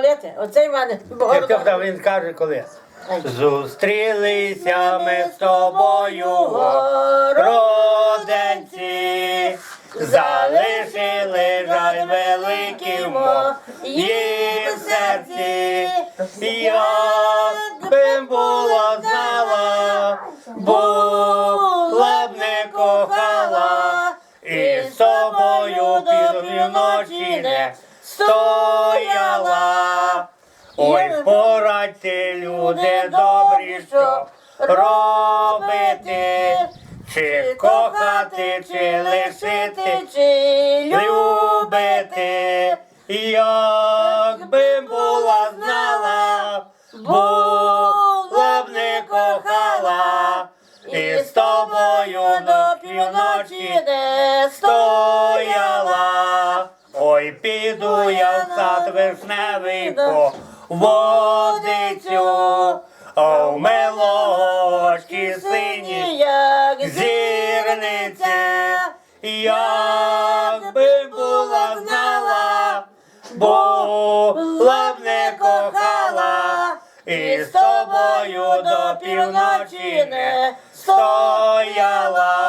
Лете, Оцей в мене тобто він каже коли? Зустрілися ми з тобою, роденці, залишили жаль великим їм в серці. Як би була знала, була б не кохала, і з тобою під ночі не стояла. Ой, порадьте, люди добрі, що робити, чи кохати, чи лишити, чи любити, як би була знала, була б не кохала, і з тобою до півночі не стояла. Ой, я в сад вишневий по водицю, а в мелочки сині як зірниця, як би була знала, була б не кохала, і з тобою до півночі не стояла.